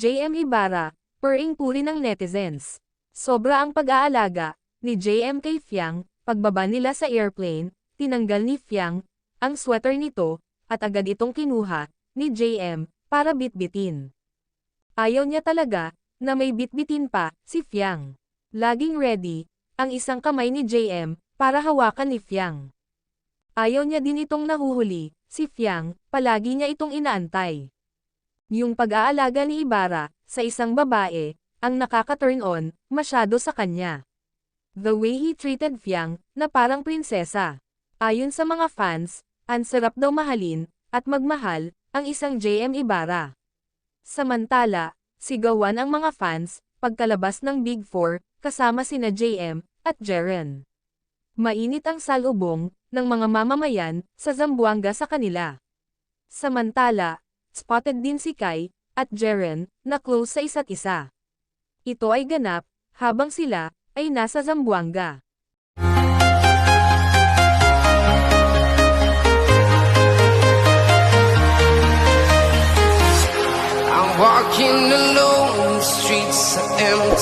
JM Ibarra, pering puri ng netizens. Sobra ang pag-aalaga ni JM kay Fiang, pagbaba nila sa airplane, tinanggal ni Fiang ang sweater nito at agad itong kinuha ni JM para bitbitin. Ayaw niya talaga na may bitbitin pa si Fiang. Laging ready ang isang kamay ni JM para hawakan ni Fiang. Ayaw niya din itong nahuhuli, si Fiang, palagi niya itong inaantay. Yung pag-aalaga ni Ibarra sa isang babae, ang nakaka-turn on masyado sa kanya. The way he treated Fiang na parang prinsesa. Ayon sa mga fans, ang sarap daw mahalin at magmahal ang isang JM Ibarra. Samantala, sigawan ang mga fans pagkalabas ng Big Four kasama sina JM at Jeren. Mainit ang salubong ng mga mamamayan sa Zamboanga sa kanila. Samantala, spotted din si Kai at Jeren na close sa isa't isa. Ito ay ganap habang sila ay nasa Zamboanga. I'm walking alone, the streets are empty.